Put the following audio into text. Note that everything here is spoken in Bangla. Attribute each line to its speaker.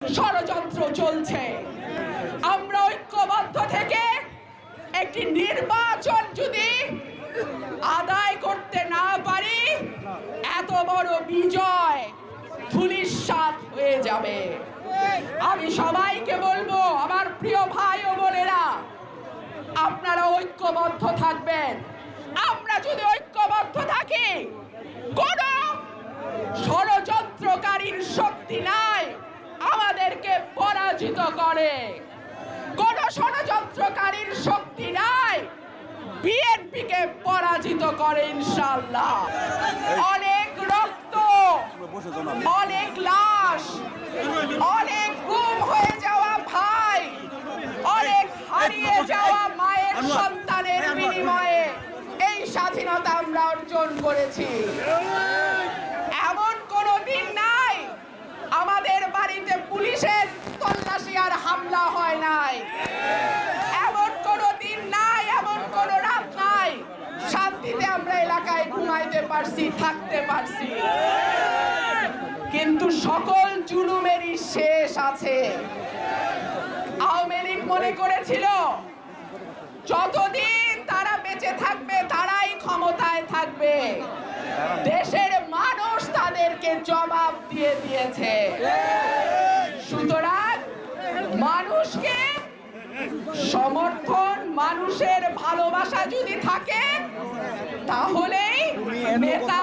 Speaker 1: ষড়যন্ত্র চলছে। আমরা ঐক্যবদ্ধ থেকে একটি নির্বাচন যদি আদায় করতে না পারি, এত বড় বিজয় ধুলিস্বাদ হয়ে যাবে। আমি সবাইকে বলব, আমার প্রিয় ভাই ও বোনেরা, আপনারা ঐক্যবদ্ধ থাকবেন। আমরা যদি ঐক্যবদ্ধ থাকি, কোন ষড়যন্ত্রকারীর শক্তি আমাদেরকে পরাজিত করে। কোন ষড়যন্ত্রকারীর শক্তি নাই। বিএনপিকে পরাজিত করে ইনশাল্লাহ অনেক রক্ত অনেক লাশ অনেক গুম হয়ে যাওয়া ভাই অনেক হারিয়ে যাওয়া মায়ের সন্তানের বিনিময়ে এই স্বাধীনতা আমরা অর্জন করেছি এমন কোনো দিন নাই আমাদের বাড়িতে পুলিশের তল্লাশি হামলা হয় নাই। এমন কোনো দিন নাই, এমন কোনো রাত নাই। শান্তিতে আমরা এলাকায় ঘুমাইতে পারছি, থাকতে পারছি। কিন্তু সকল জুলুমেরই শেষ আছে। আওয়ামী লীগ মনে করেছিল, যতদিন তারা বেঁচে থাকবে, তারাই ক্ষমতায় থাকবে। দেশের মানুষ তাদেরকে জবাব দিয়ে দিয়েছে। মানুষকে সমর্থন মানুষের ভালোবাসা যদি থাকে তাহলেই নেতা